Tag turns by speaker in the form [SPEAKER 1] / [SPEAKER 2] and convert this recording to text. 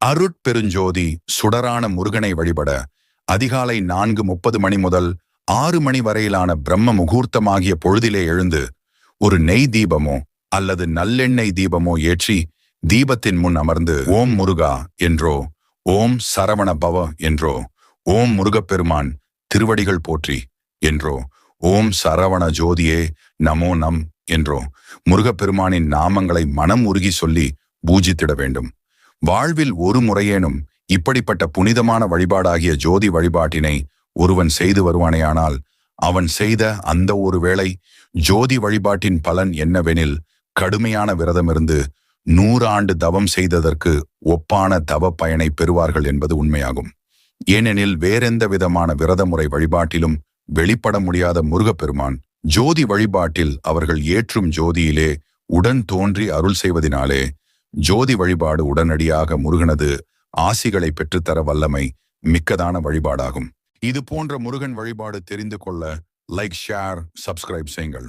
[SPEAKER 1] அருட்பெருஞ்சோதி சுடரான முருகனை வழிபட அதிகாலை நான்கு முப்பது மணி முதல் ஆறு மணி வரையிலான பிரம்ம முகூர்த்தமாகிய பொழுதிலே எழுந்து ஒரு நெய் தீபமோ அல்லது நல்லெண்ணெய் தீபமோ ஏற்றி தீபத்தின் முன் அமர்ந்து ஓம் முருகா என்றோ ஓம் சரவண பவ என்றோ ஓம் முருகப்பெருமான் திருவடிகள் போற்றி என்றோ ஓம் சரவண ஜோதியே நமோ நம் என்றோ முருகப்பெருமானின் நாமங்களை மனம் உருகி சொல்லி பூஜித்திட வேண்டும். வாழ்வில் ஒரு முறையேனும் இப்படிப்பட்ட புனிதமான வழிபாடாகிய ஜோதி வழிபாட்டினை ஒருவன் செய்து வருவானேயானால் அவன் செய்த அந்த ஒரு வேளை ஜோதி வழிபாட்டின் பலன் என்னவெனில் கடுமையான விரதமிருந்து நூறு ஆண்டு தவம் செய்ததற்கு ஒப்பான தவ பயனை பெறுவார்கள் என்பது உண்மையாகும். ஏனெனில் வேறெந்த விதமான விரதமுறை வழிபாட்டிலும் வெளிப்பட முடியாத முருகப்பெருமான் ஜோதி வழிபாட்டில் அவர்கள் ஏற்றும் ஜோதியிலே உடன் தோன்றி அருள் செய்வதினாலே ஜோதி வழிபாடு உடனடியாக முருகனது ஆசிகளை பெற்றுத்தர வல்லமை மிக்கதான வழிபாடாகும். இது போன்ற முருகன் வழிபாடு தெரிந்து கொள்ள லைக் ஷேர் சப்ஸ்கிரைப் செய்யுங்கள்.